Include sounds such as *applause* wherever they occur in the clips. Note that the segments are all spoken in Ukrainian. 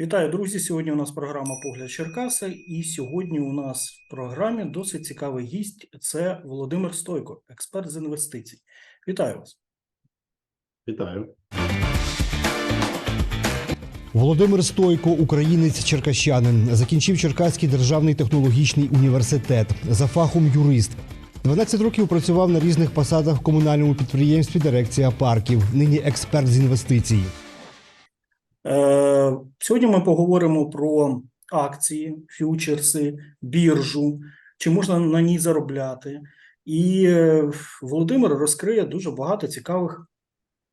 Вітаю, друзі! Сьогодні у нас програма Погляд Черкаса, і сьогодні у нас в програмі досить цікавий гість. Це Володимир Стойко, експерт з інвестицій. Вітаю вас. Вітаю. Володимир Стойко, українець черкащанин, закінчив Черкаський державний технологічний університет за фахом юрист. 12 років працював на різних посадах в комунальному підприємстві Дирекція парків. Нині експерт з інвестицій. Е, сьогодні ми поговоримо про акції, фьючерси, біржу, чи можна на ній заробляти. І е, Володимир розкриє дуже багато цікавих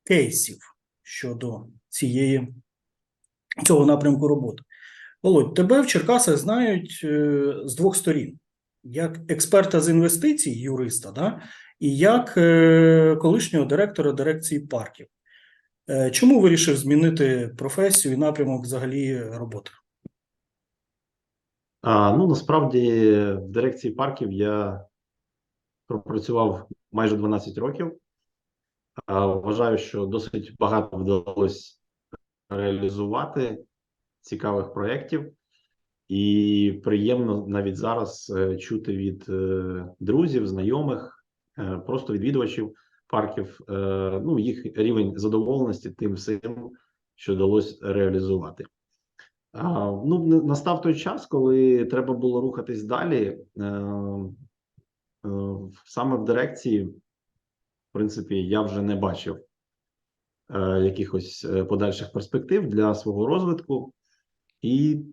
кейсів щодо цієї цього напрямку роботи. Володь, тебе в Черкасах знають е, з двох сторін: як експерта з інвестицій, юриста, да? і як колишнього директора дирекції парків. Е, Чому вирішив змінити професію і напрямок взагалі роботи? А, ну насправді в дирекції парків я пропрацював майже 12 років. А, вважаю, що досить багато вдалося реалізувати цікавих проєктів, і приємно навіть зараз е, чути від е, друзів, знайомих, просто відвідувачів парків, е, ну їх рівень задоволеності тим всім, що вдалося реалізувати. Ну, настав той час, коли треба було рухатись далі. Е, е, саме в дирекції, в принципі, я вже не бачив якихось подальших перспектив для свого розвитку. І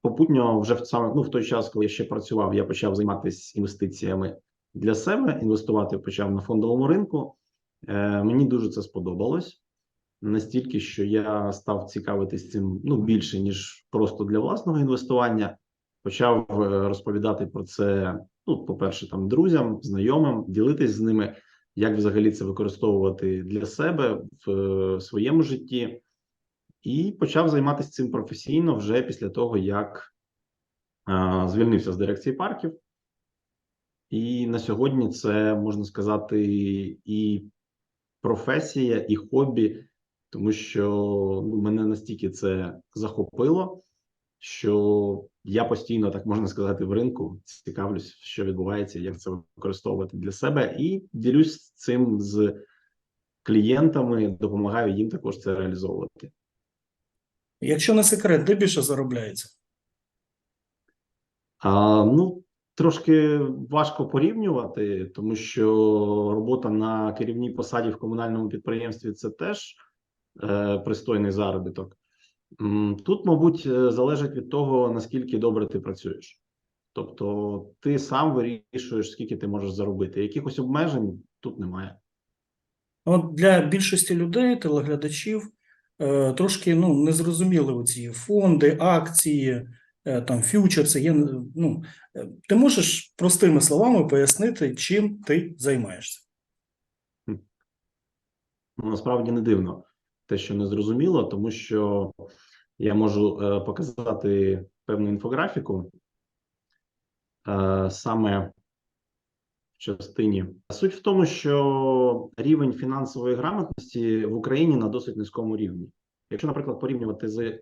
попутньо, вже в саме ну, в той час, коли я ще працював, я почав займатися інвестиціями для себе. Інвестувати почав на фондовому ринку. Е, мені дуже це сподобалось настільки, що я став цікавитись цим ну більше ніж просто для власного інвестування. Почав е, розповідати про це. Ну, по-перше, там друзям, знайомим, ділитись з ними, як взагалі це використовувати для себе в е, своєму житті, і почав займатися цим професійно вже після того, як е, звільнився з дирекції парків. І на сьогодні це можна сказати і професія, і хобі, тому що ну, мене настільки це захопило, що я постійно, так можна сказати, в ринку цікавлюсь, що відбувається, як це використовувати для себе, і ділюсь цим з клієнтами, допомагаю їм також це реалізовувати. Якщо не секрет, де більше заробляється? А, ну, трошки важко порівнювати, тому що робота на керівній посаді в комунальному підприємстві це теж е, пристойний заробіток. Тут, мабуть, е, залежить від того, наскільки добре ти працюєш. Тобто, ти сам вирішуєш, скільки ти можеш заробити. Якихось обмежень тут немає. От для більшості людей, телеглядачів, е, трошки ну, незрозуміли оці фонди, акції, там фьючерси. Є, ну, е, ти можеш простими словами пояснити, чим ти займаєшся? Ну, насправді не дивно те, що не зрозуміло, тому що я можу е, показати певну інфографіку е, саме в частині. Суть в тому, що рівень фінансової грамотності в Україні на досить низькому рівні. Якщо, наприклад, порівнювати з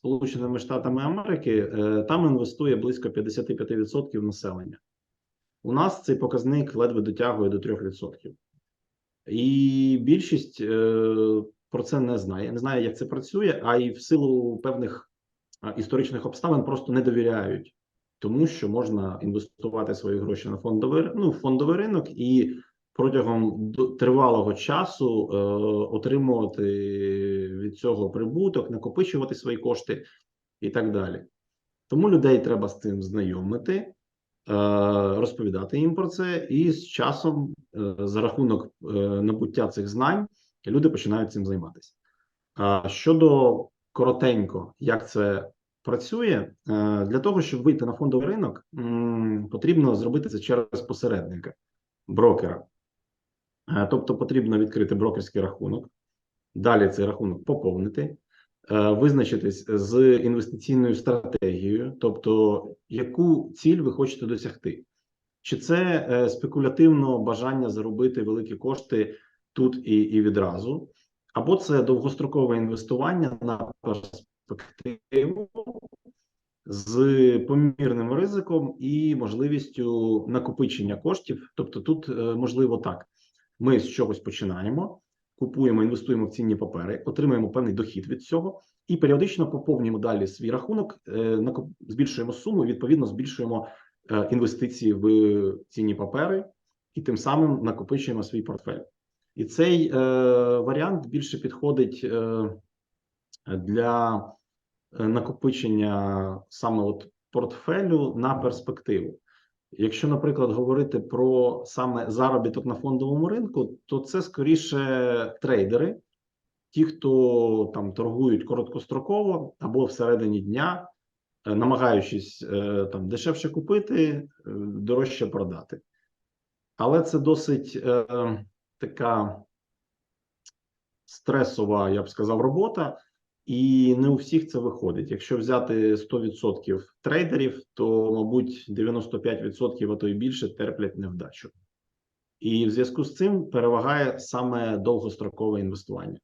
Сполученими Штатами Америки, е, там інвестує близько 55% населення. У нас цей показник ледве дотягує до 3%. І більшість е, про це не знає, не знає, як це працює, а і в силу певних історичних обставин просто не довіряють, тому що можна інвестувати свої гроші на фондовий ну, фондовий ринок і протягом тривалого часу е, отримувати від цього прибуток, накопичувати свої кошти і так далі. Тому людей треба з цим знайомити е, розповідати їм про це, і з часом, е, за рахунок е, набуття цих знань, люди починають цим займатися. А щодо коротенько, як це працює, е, для того, щоб вийти на фондовий ринок, потрібно зробити це через посередника, брокера. Е, Тобто потрібно відкрити брокерський рахунок, далі цей рахунок поповнити, е, визначитись з інвестиційною стратегією, тобто яку ціль ви хочете досягти. Чи це е, спекулятивно бажання заробити великі кошти тут і, і відразу, або це довгострокове інвестування на перспективу з помірним ризиком і можливістю накопичення коштів. Тобто, тут можливо так: ми з чогось починаємо, купуємо, інвестуємо в цінні папери, отримуємо певний дохід від цього, і періодично поповнюємо далі свій рахунок, е, збільшуємо суму, відповідно, збільшуємо е, інвестиції в цінні папери, і тим самим накопичуємо свій портфель. І цей е, варіант більше підходить е, для е, накопичення саме от портфелю на перспективу. Якщо, наприклад, говорити про саме заробіток на фондовому ринку, то це скоріше трейдери, ті, хто там торгують короткостроково або всередині дня, е, намагаючись е, там дешевше купити, е, дорожче продати. Але це досить е, така стресова, я б сказав, робота, і не у всіх це виходить. Якщо взяти 100% трейдерів, то, мабуть, 95%, а то й більше терплять невдачу. І в зв'язку з цим перевагає саме довгострокове інвестування.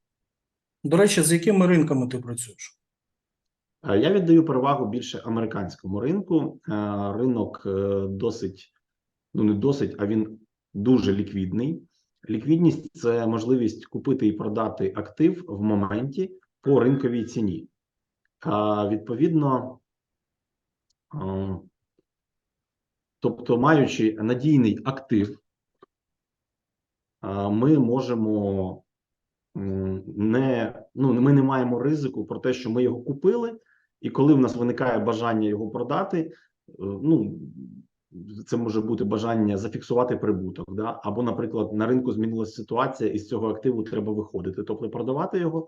До речі, з якими ринками ти працюєш? Е, Я віддаю перевагу більше американському ринку. Е, Ринок е, досить, ну не досить, а він дуже ліквідний. Ліквідність це можливість купити і продати актив в моменті по ринковій ціні. А відповідно, тобто, маючи надійний актив, ми можемо не ну ми не маємо ризику про те, що ми його купили, і коли в нас виникає бажання його продати, е, ну це може бути бажання зафіксувати прибуток, да або, наприклад, на ринку змінилася ситуація, і з цього активу треба виходити, тобто продавати його.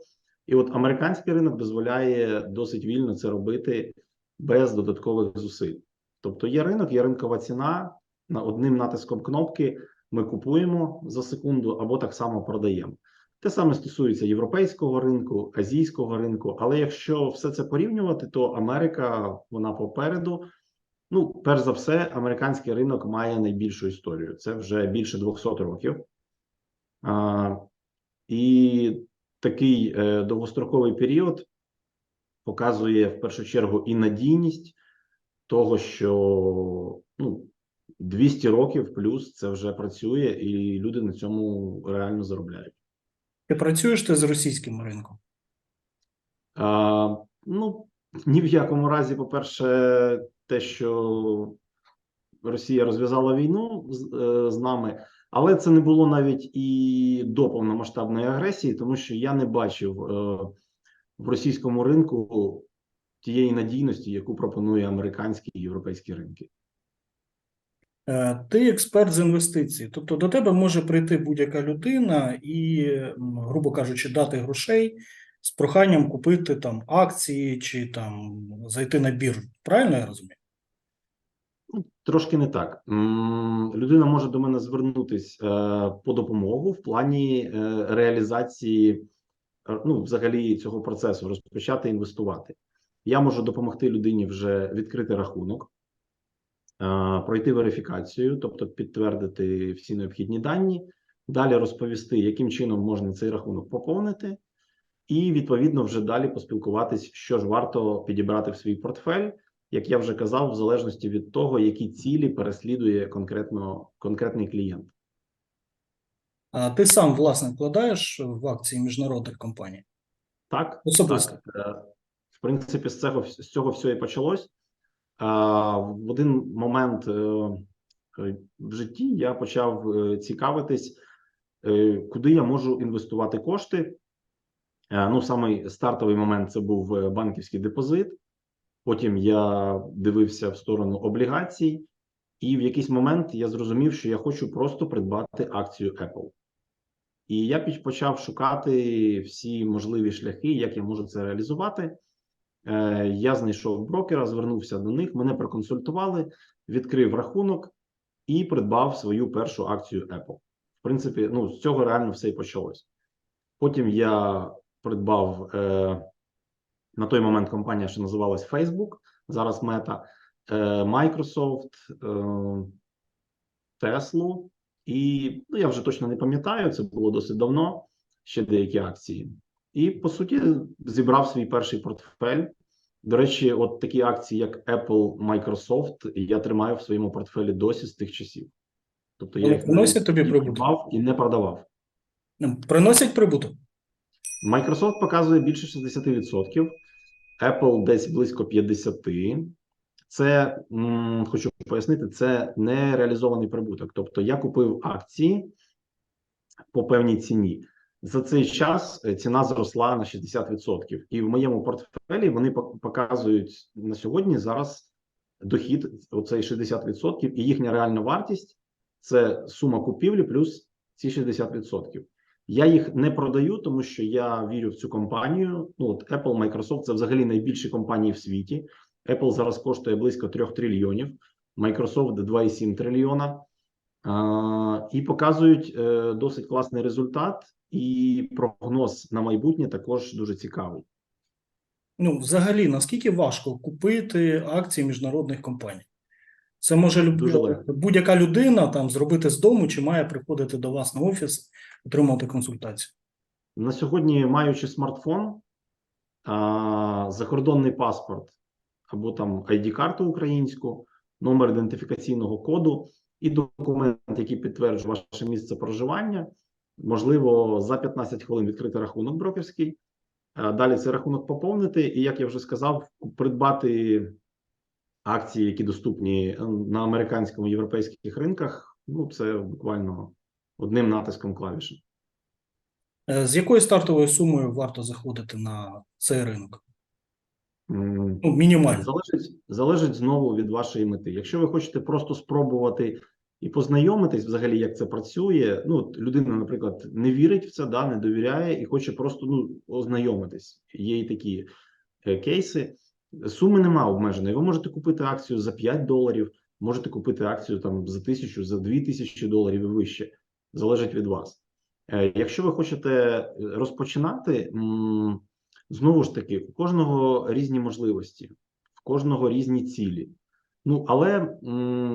І от американський ринок дозволяє досить вільно це робити без додаткових зусиль. Тобто є ринок, є ринкова ціна. На одним натиском кнопки ми купуємо за секунду або так само продаємо. Те саме стосується європейського ринку, азійського ринку. Але якщо все це порівнювати, то Америка вона попереду. Ну, перш за все, американський ринок має найбільшу історію. Це вже більше 200 років. А, і такий е, довгостроковий період показує в першу чергу і надійність того, що ну, 200 років плюс це вже працює, і люди на цьому реально заробляють. Ти працюєш ти з російським ринком? А, ну, ні в якому разі, по-перше, те, що Росія розв'язала війну з, е, з нами, але це не було навіть і до повномасштабної агресії, тому що я не бачив е, в російському ринку тієї надійності, яку пропонує американські і європейські ринки. Е, Ти експерт з інвестицій, тобто до тебе може прийти будь-яка людина і, грубо кажучи, дати грошей з проханням купити там акції чи там зайти на біржу. Правильно я розумію? Ну, Трошки не так. Людина може до мене звернутись е, по допомогу в плані е, реалізації е, ну, взагалі цього процесу, розпочати інвестувати. Я можу допомогти людині вже відкрити рахунок, пройти верифікацію, тобто підтвердити всі необхідні дані, далі розповісти, яким чином можна цей рахунок поповнити, і відповідно вже далі поспілкуватись, що ж варто підібрати в свій портфель як я вже казав, в залежності від того, які цілі переслідує конкретно конкретний клієнт. А ти сам власне вкладаєш в акції міжнародних компаній? Так, Особисто. так. Е, В принципі, з цього з цього все і почалось. В один момент е, е, в житті я почав цікавитись, куди я можу інвестувати кошти. Ну, самий стартовий момент це був банківський депозит. Потім я дивився в сторону облігацій, і в якийсь момент я зрозумів, що я хочу просто придбати акцію Apple. І я почав шукати всі можливі шляхи, як я можу це реалізувати. Е, Я знайшов брокера, звернувся до них, мене проконсультували, відкрив рахунок і придбав свою першу акцію Apple. В принципі, ну з цього реально все і почалось. Потім я придбав е, на той момент компанія, що називалась Facebook, зараз Meta, е, Microsoft, е, Tesla, і ну, я вже точно не пам'ятаю, це було досить давно. ще деякі акції. І по суті зібрав свій перший портфель. До речі, от такі акції, як Apple, Microsoft, я тримаю в своєму портфелі досі з тих часів. Тобто я їх приносять тобі прибуток? і не продавав. Приносять прибуток? Microsoft показує більше 60%, Apple десь близько 50%. Це хочу пояснити, це не реалізований прибуток. Тобто я купив акції по певній ціні. За цей час е, ціна зросла на 60%. І в моєму портфелі вони показують на сьогодні зараз дохід, оцей 60%, і їхня реальна вартість це сума купівлі плюс ці 60%. Я їх не продаю, тому що я вірю в цю компанію. Ну от Apple, Microsoft це взагалі найбільші компанії в світі. Apple зараз коштує близько 3 трильйонів, Microsoft 2,7 трильйона. І показують е, досить класний результат, і прогноз на майбутнє також дуже цікавий. Ну, взагалі, наскільки важко купити акції міжнародних компаній? Це може люб- будь-яка людина там зробити з дому, чи має приходити до вас на офіс, отримати консультацію. На сьогодні, маючи смартфон, а, закордонний паспорт або там ID-карту українську, номер ідентифікаційного коду і документ, який підтверджує ваше місце проживання, можливо, за 15 хвилин відкрити рахунок брокерський. а Далі цей рахунок поповнити, і як я вже сказав, придбати акції, які доступні е, на американському і європейських ринках. Ну, це буквально одним натиском клавіші. Е, З якою стартовою сумою варто заходити на цей ринок? Ну, мінімально. Залежить, залежить знову від вашої мети. Якщо ви хочете просто спробувати і познайомитись взагалі, як це працює. Ну, людина, наприклад, не вірить в це, да, не довіряє і хоче просто ну, ознайомитись. Є і такі е, кейси. Суми нема обмеженої. Ви можете купити акцію за 5 доларів, можете купити акцію там за тисячу, за 2 тисячі доларів і вище. Залежить від вас. Е, Якщо ви хочете е, розпочинати, знову ж таки, у кожного різні можливості, в кожного різні цілі. Ну але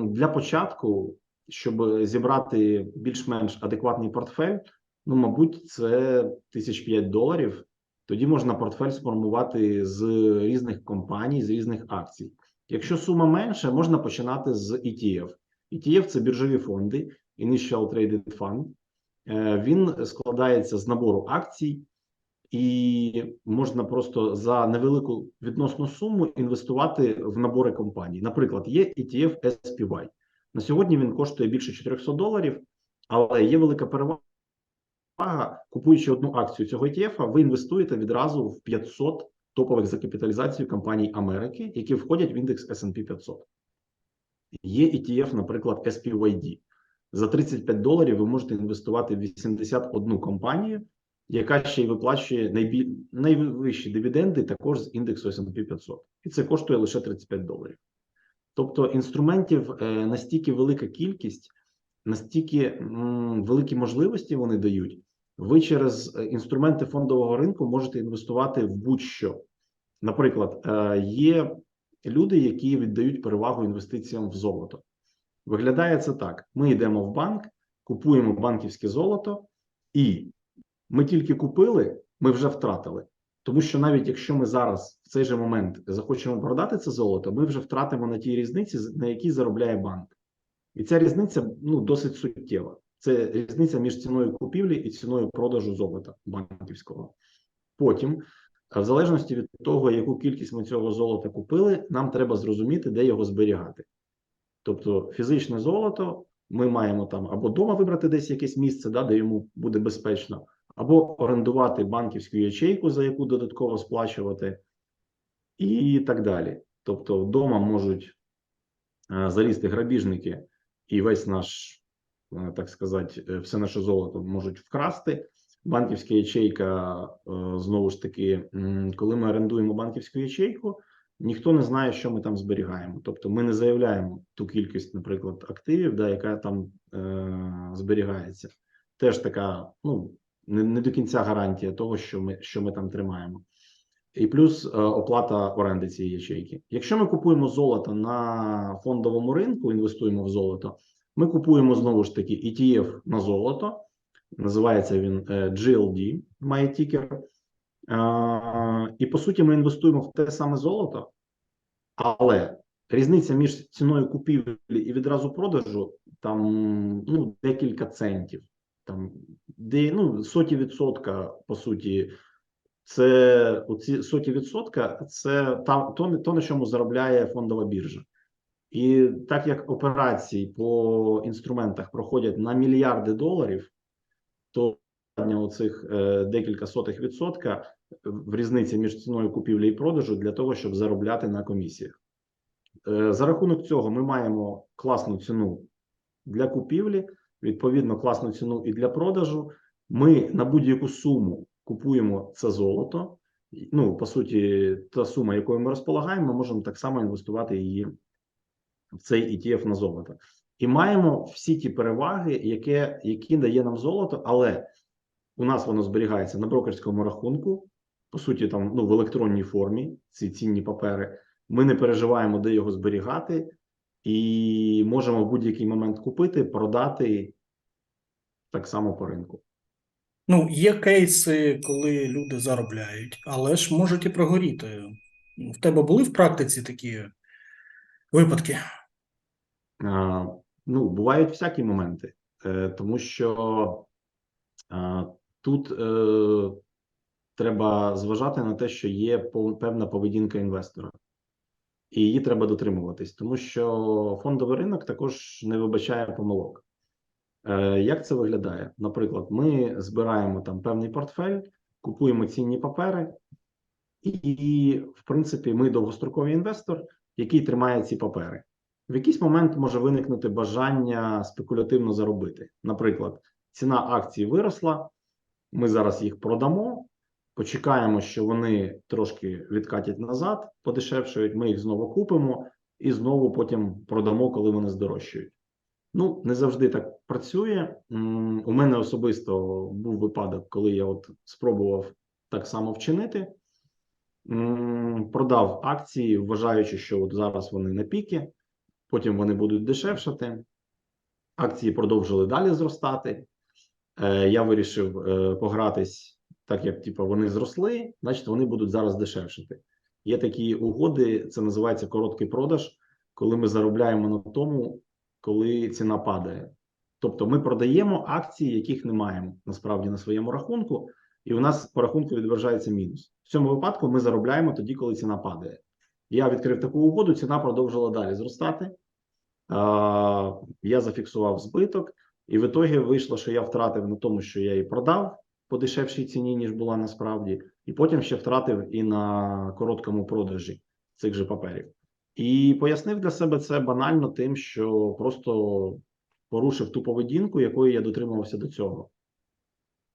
для початку, щоб зібрати більш-менш адекватний портфель, ну мабуть, це тисяч п'ять доларів. Тоді можна портфель сформувати з різних компаній, з різних акцій. Якщо сума менша, можна починати з ETF. ETF – це біржові фонди, Initial Traded Fund. Е, Він складається з набору акцій, і можна просто за невелику відносну суму інвестувати в набори компаній. Наприклад, є ETF SPY. На сьогодні він коштує більше 400 доларів, але є велика перевага. Купуючи одну акцію цього ETF, ви інвестуєте відразу в 500 топових за капіталізацією компаній Америки, які входять в індекс S&P 500. Є ETF, наприклад, SPYD. За 35 доларів ви можете інвестувати в 81 компанію, яка ще й виплачує найбіль... найвищі дивіденди також з індексу S&P 500. І це коштує лише 35 доларів. Тобто інструментів е, настільки велика кількість, настільки великі можливості вони дають. Ви через е, інструменти фондового ринку можете інвестувати в будь-що. Наприклад, е, є люди, які віддають перевагу інвестиціям в золото. Виглядає це так: ми йдемо в банк, купуємо банківське золото, і ми тільки купили, ми вже втратили. Тому що навіть якщо ми зараз в цей же момент захочемо продати це золото, ми вже втратимо на тій різниці, на якій заробляє банк. І ця різниця ну досить суттєва. Це різниця між ціною купівлі і ціною продажу золота банківського. Потім, в залежності від того, яку кількість ми цього золота купили, нам треба зрозуміти, де його зберігати. Тобто, фізичне золото ми маємо там або вдома вибрати десь якесь місце, да, де йому буде безпечно, або орендувати банківську ячейку, за яку додатково сплачувати, і так далі. Тобто, вдома можуть е, залізти грабіжники і весь наш, е, так сказати, е, все наше золото можуть вкрасти. Банківська ячейка, е, знову ж таки, коли ми орендуємо банківську ячейку, ніхто не знає, що ми там зберігаємо. Тобто, ми не заявляємо ту кількість, наприклад, активів, да, яка там е, зберігається. Теж така, ну не, не до кінця гарантія того, що ми, що ми там тримаємо. І плюс е, оплата оренди цієї ячейки. Якщо ми купуємо золото на фондовому ринку, інвестуємо в золото, ми купуємо знову ж таки ETF на золото, Називається він е, GLD, має тікер. І по суті, ми інвестуємо в те саме золото, але різниця між ціною купівлі і відразу продажу там ну, декілька центів, там де ну, соті відсотка, по суті, це оці соті відсотка, це там то, то, на чому заробляє фондова біржа. І так як операції по інструментах проходять на мільярди доларів, то оцих е, декілька сотих відсотка в різниці між ціною купівлі і продажу для того, щоб заробляти на комісіях. Е, за рахунок цього ми маємо класну ціну для купівлі, відповідно, класну ціну і для продажу. Ми на будь-яку суму купуємо це золото. Ну, по суті, та сума, якою ми розполагаємо, ми можемо так само інвестувати її в цей ETF на золото. І маємо всі ті переваги, які, які дає нам золото, але у нас воно зберігається на брокерському рахунку, по суті, там ну в електронній формі ці цінні папери. Ми не переживаємо, де його зберігати, і можемо в будь-який момент купити, продати так само по ринку. Ну, є кейси, коли люди заробляють, але ж можуть і прогоріти. В тебе були в практиці такі випадки? А, ну, бувають всякі моменти, е, тому що а, тут е, треба зважати на те, що є певна поведінка інвестора, і її треба дотримуватись, тому що фондовий ринок також не вибачає помилок. Е, Як це виглядає? Наприклад, ми збираємо там певний портфель, купуємо цінні папери, і, в принципі, ми довгостроковий інвестор, який тримає ці папери. В якийсь момент може виникнути бажання спекулятивно заробити. Наприклад, ціна акції виросла, ми зараз їх продамо, почекаємо, що вони трошки відкатять назад, подешевшують, ми їх знову купимо і знову потім продамо, коли вони здорожчають. Ну, не завжди так працює. У мене особисто був випадок, коли я от спробував так само вчинити. Продав акції, вважаючи, що от зараз вони на піки, потім вони будуть дешевшати. Акції продовжили далі зростати. Е, Я вирішив е, погратись, так як типу, вони зросли, значить вони будуть зараз дешевшати. Є такі угоди, це називається короткий продаж, коли ми заробляємо на тому, коли ціна падає. Тобто ми продаємо акції, яких не маємо насправді на своєму рахунку, і у нас по рахунку відображається мінус. В цьому випадку ми заробляємо тоді, коли ціна падає. Я відкрив таку угоду, ціна продовжила далі зростати. Я зафіксував збиток, і в ітогі вийшло, що я втратив на тому, що я її продав по дешевшій ціні, ніж була насправді, і потім ще втратив і на короткому продажі цих же паперів. І пояснив для себе це банально тим, що просто порушив ту поведінку, якої я дотримувався до цього.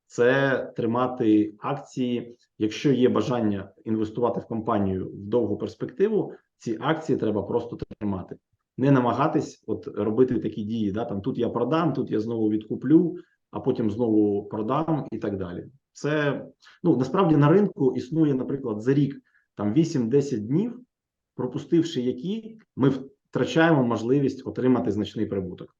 Це тримати акції. Якщо є бажання інвестувати в компанію в довгу перспективу, ці акції треба просто тримати. Не намагатись от робити такі дії. Да? Там тут я продам, тут я знову відкуплю, а потім знову продам і так далі. Це ну насправді на ринку існує, наприклад, за рік там 8-10 днів, пропустивши які, ми втрачаємо можливість отримати значний прибуток.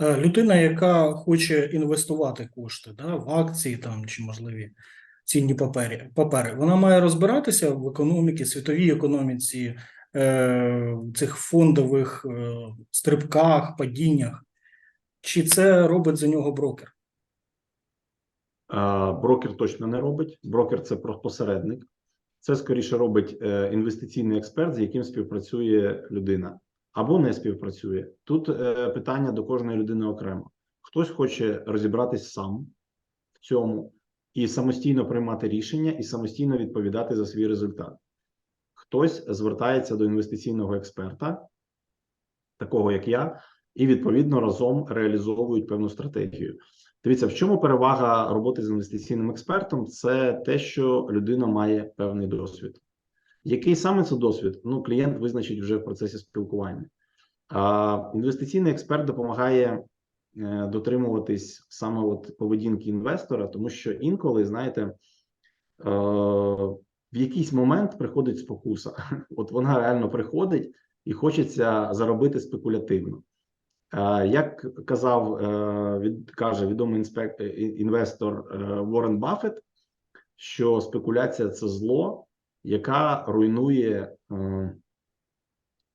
Е, Людина, яка хоче інвестувати кошти да, в акції там, чи можливі цінні папери, папери, вона має розбиратися в економіці, світовій економіці, е, цих фондових е, стрибках, падіннях. Чи це робить за нього брокер? А, Брокер точно не робить. Брокер це посередник. Це скоріше робить е, інвестиційний експерт, з яким співпрацює людина, або не співпрацює. Тут е, питання до кожної людини окремо. Хтось хоче розібратись сам в цьому і самостійно приймати рішення, і самостійно відповідати за свій результат. Хтось звертається до інвестиційного експерта, такого як я, і відповідно разом реалізовують певну стратегію. Дивіться, в чому перевага роботи з інвестиційним експертом? Це те, що людина має певний досвід. Який саме це досвід? Ну, клієнт визначить вже в процесі спілкування. А інвестиційний експерт допомагає е, дотримуватись саме от поведінки інвестора, тому що інколи, знаєте, е, в якийсь момент приходить спокуса. *laughs* От вона реально приходить і хочеться заробити спекулятивно. Е, Як казав, е, від, каже відомий інспек, е, інвестор Уоррен Баффет, що спекуляція це зло, яка руйнує.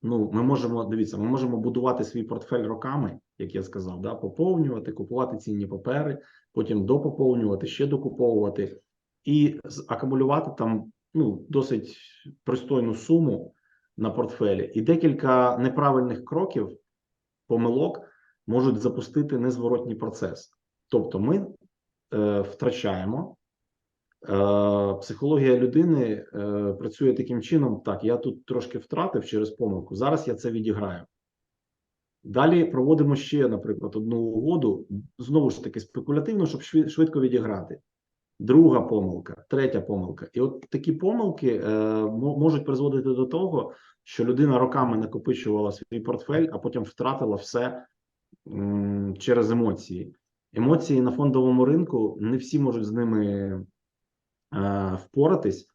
Ну, ми можемо дивіться, ми можемо будувати свій портфель роками, як я сказав, да, поповнювати, купувати цінні папери, потім допоповнювати, ще докуповувати і акумулювати там ну, досить пристойну суму на портфелі. І декілька неправильних кроків, помилок можуть запустити незворотній процес. Тобто, ми е, втрачаємо. Е, психологія людини е, працює таким чином: так, я тут трошки втратив через помилку. Зараз я це відіграю. Далі проводимо ще, наприклад, одну угоду, знову ж таки спекулятивно, щоб швидко відіграти. Друга помилка, третя помилка. І от такі помилки е, мо- можуть призводити до того, що людина роками накопичувала свій портфель, а потім втратила все м, через емоції. Емоції на фондовому ринку не всі можуть з ними е, впоратись,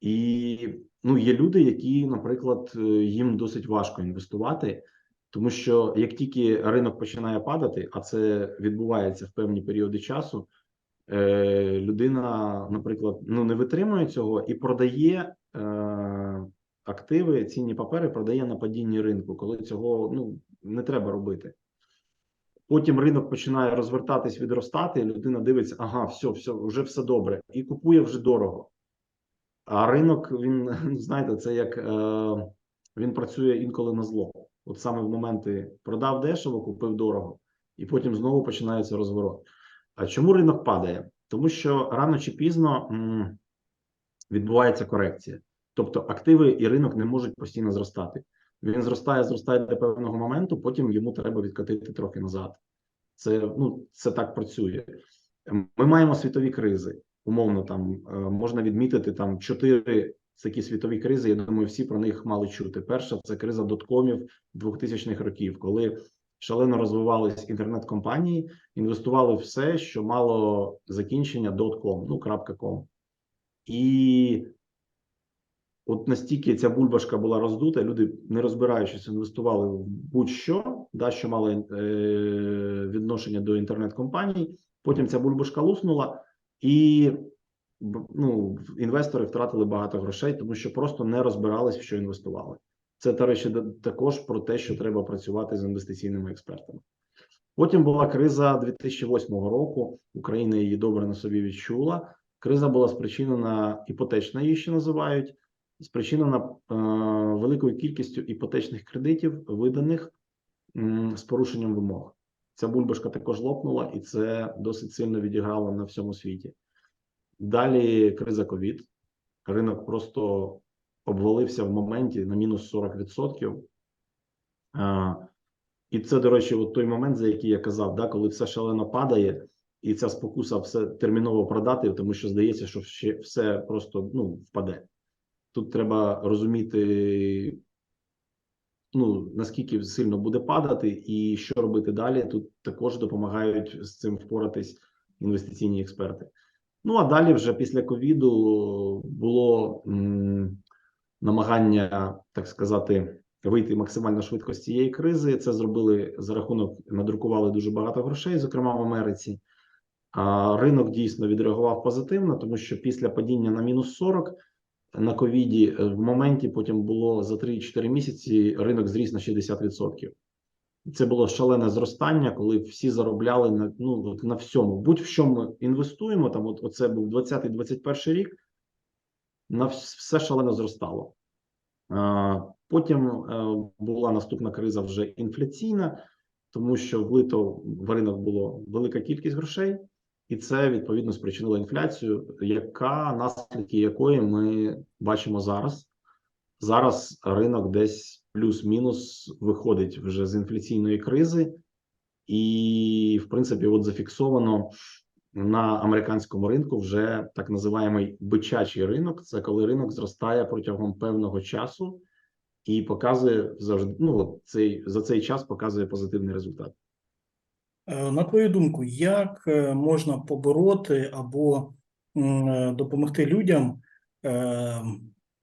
і ну, є люди, які, наприклад, е, їм досить важко інвестувати, тому що як тільки ринок починає падати, а це відбувається в певні періоди часу, е, людина, наприклад, ну не витримує цього і продає е, активи, цінні папери, продає на падінні ринку, коли цього ну не треба робити. Потім ринок починає розвертатись, відростати, і людина дивиться, ага, все, все, вже все добре, і купує вже дорого. А ринок, він, *laughs* знаєте, це як е, він працює інколи на зло. От саме в моменти продав дешево, купив дорого, і потім знову починається розворот. А чому ринок падає? Тому що рано чи пізно відбувається корекція. Тобто активи і ринок не можуть постійно зростати. Він зростає, зростає до певного моменту, потім йому треба відкатити трохи назад. Це ну це так працює. Ми маємо світові кризи. Умовно, там е, можна відмітити там чотири такі світові кризи. Я думаю, всі про них мали чути. Перша це криза доткомів 2000-х років, коли шалено розвивались інтернет-компанії, інвестували все, що мало закінчення .com, ну .com. І от настільки ця бульбашка була роздута, люди, не розбираючись, інвестували в будь-що, да, що мало е, відношення до інтернет-компаній. Потім ця бульбашка луснула, і ну, інвестори втратили багато грошей, тому що просто не розбирались, в що інвестували. Це, до речі, також про те, що треба працювати з інвестиційними експертами. Потім була криза 2008 року. Україна її добре на собі відчула. Криза була спричинена іпотечна, її ще називають, спричинена е, великою кількістю іпотечних кредитів, виданих м, з порушенням вимог. Ця бульбашка також лопнула, і це досить сильно відіграло на всьому світі. Далі криза ковід. Ринок просто обвалився в моменті на мінус 40%. А, і це, до речі, от той момент, за який я казав, да, коли все шалено падає, і ця спокуса все терміново продати, тому що здається, що ще все просто ну, впаде. Тут треба розуміти, ну наскільки сильно буде падати, і що робити далі. Тут також допомагають з цим впоратись інвестиційні експерти. Ну а далі, вже після ковіду, було м, намагання, так сказати, вийти максимально швидко з цієї кризи. Це зробили за рахунок, надрукували дуже багато грошей, зокрема в Америці. А ринок дійсно відреагував позитивно, тому що після падіння на мінус 40 на ковіді е, в моменті потім було за 3-4 місяці ринок зріс на 60%. Це було шалене зростання, коли всі заробляли на ну на всьому. Будь в що ми інвестуємо. Там, от оце був 20-21 рік. На все шалено зростало. Потім е, була наступна криза вже інфляційна, тому що влито в ринок було велика кількість грошей, і це відповідно спричинило інфляцію, яка наслідки якої ми бачимо зараз. Зараз ринок десь плюс-мінус виходить вже з інфляційної кризи, і, в принципі, от зафіксовано на американському ринку вже так називаємий бичачий ринок. Це коли ринок зростає протягом певного часу і показує завжди. Ну цей за цей час показує позитивний результат. Е, На твою думку, як е, можна побороти або е, допомогти людям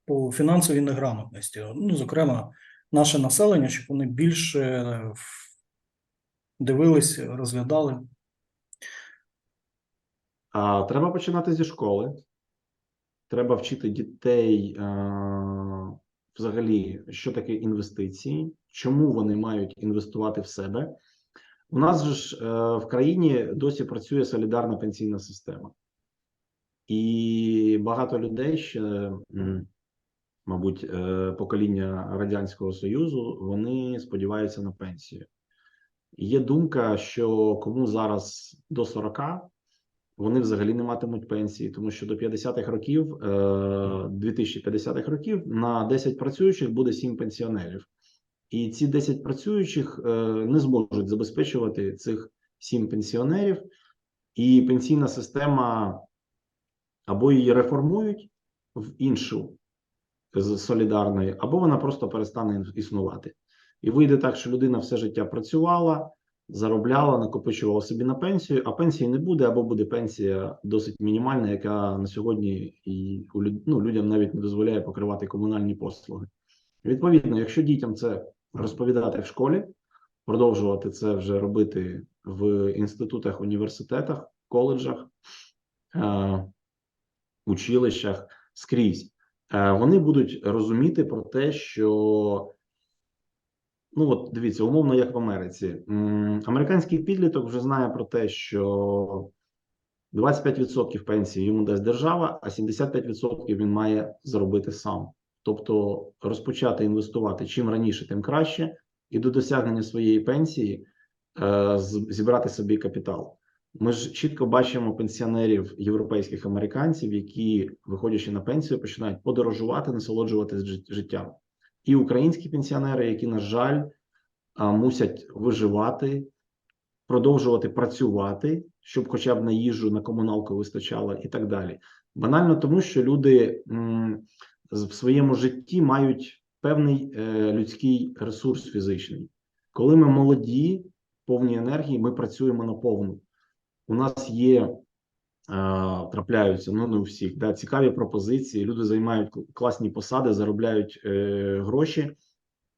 по фінансовій неграмотності? Ну, зокрема, наше населення, щоб вони більше дивились, розглядали? А, треба починати зі школи. Треба вчити дітей а, взагалі, що таке інвестиції, чому вони мають інвестувати в себе. У нас ж е, в країні досі працює солідарна пенсійна система, і багато людей ще, мабуть, е, покоління Радянського Союзу, вони сподіваються на пенсію. Є думка, що кому зараз до 40, вони взагалі не матимуть пенсії, тому що до 50-х років, е, 2050-х років, на 10 працюючих буде 7 пенсіонерів. І ці 10 працюючих е, не зможуть забезпечувати цих 7 пенсіонерів, і пенсійна система або її реформують в іншу з солідарної, або вона просто перестане існувати. І вийде так, що людина все життя працювала, заробляла, накопичувала собі на пенсію, а пенсії не буде, або буде пенсія досить мінімальна, яка на сьогодні і ну, людям навіть не дозволяє покривати комунальні послуги. Відповідно, якщо дітям це розповідати в школі, продовжувати це вже робити в інститутах, університетах, коледжах, е, училищах скрізь, е, вони будуть розуміти про те, що Ну, от дивіться, умовно, як в Америці. Американський підліток вже знає про те, що 25% пенсії йому дасть держава, а 75% він має заробити сам. Тобто розпочати інвестувати чим раніше, тим краще, і до досягнення своєї пенсії е, зібрати собі капітал. Ми ж чітко бачимо пенсіонерів європейських американців, які, виходячи на пенсію, починають подорожувати, насолоджуватися жит- життям і українські пенсіонери, які, на жаль, мусять виживати, продовжувати працювати, щоб хоча б на їжу, на комуналку вистачало, і так далі. Банально тому, що люди в своєму житті мають певний е, людський ресурс фізичний. Коли ми молоді, повні енергії, ми працюємо на повну. У нас є трапляються, ну не у всіх, да, цікаві пропозиції. Люди займають класні посади, заробляють е, гроші,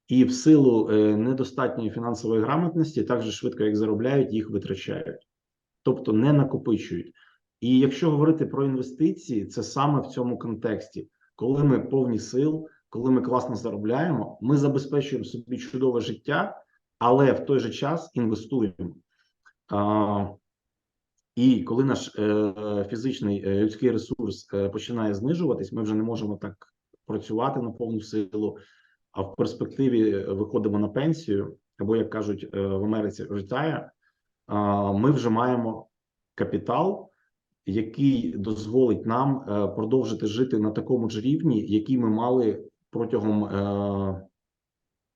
і в силу е, недостатньої фінансової грамотності, так же швидко, як заробляють, їх витрачають, тобто не накопичують. І якщо говорити про інвестиції, це саме в цьому контексті, коли ми повні сил, коли ми класно заробляємо, ми забезпечуємо собі чудове життя, але в той же час інвестуємо. А, і коли наш е, фізичний е, людський ресурс е, починає знижуватись, ми вже не можемо так працювати на повну силу, а в перспективі е, виходимо на пенсію, або як кажуть е, в Америці, retire, а, ми вже маємо капітал, який дозволить нам е, продовжити жити на такому ж рівні, який ми мали протягом, е,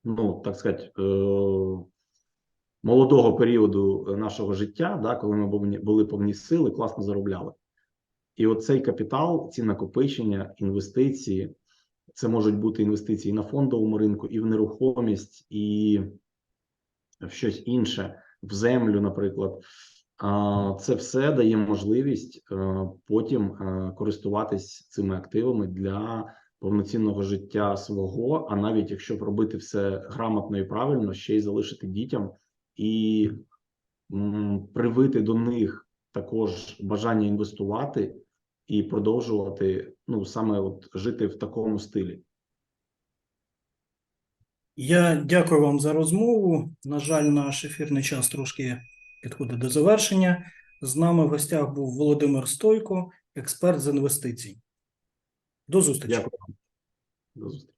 ну так сказати, е, молодого періоду е, нашого життя, да, коли ми були- повні сили, класно заробляли. І оцей капітал, ці накопичення, інвестиції, це можуть бути інвестиції на фондовому ринку, і в нерухомість, і в щось інше, в землю, наприклад. Це все дає можливість е, потім е, користуватись цими активами для повноцінного життя свого. А навіть якщо робити все грамотно і правильно, ще й залишити дітям і привити до них також бажання інвестувати і продовжувати ну саме от жити в такому стилі. Я дякую вам за розмову. На жаль, наш ефірний час трошки підходить до завершення. З нами в гостях був Володимир Стойко, експерт з інвестицій. До зустрічі. Дякую.